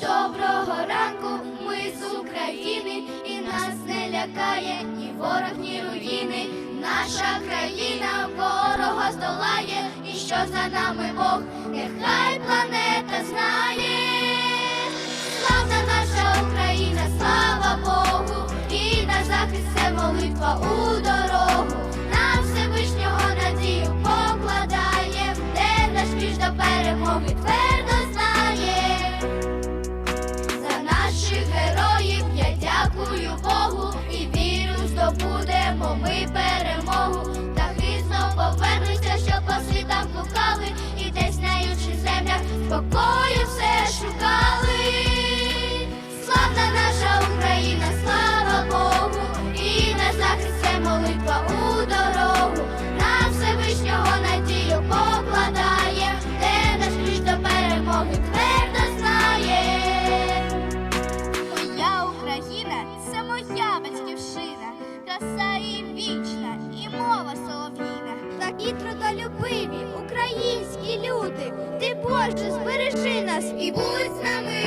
Доброго ранку, ми з України, і нас не лякає ні ворог, ні руїни. Наша країна ворога здолає, і що за нами Бог, нехай планета знає. Захист це молитва у дорогу. На Всевишнього надію покладає, де наш між до перемоги твердо знає. За наших героїв я дякую Богу і вірю, здобудемо ми перемогу. Це молитва у дорогу. На Всевишнього надію покладає, де наш ключ до перемоги твердо знає. Моя Україна це моя батьківщина, краса і вічна, і мова солов'їна. Такі трудолюбиві українські люди, ти Боже, збережи нас і будь з нами.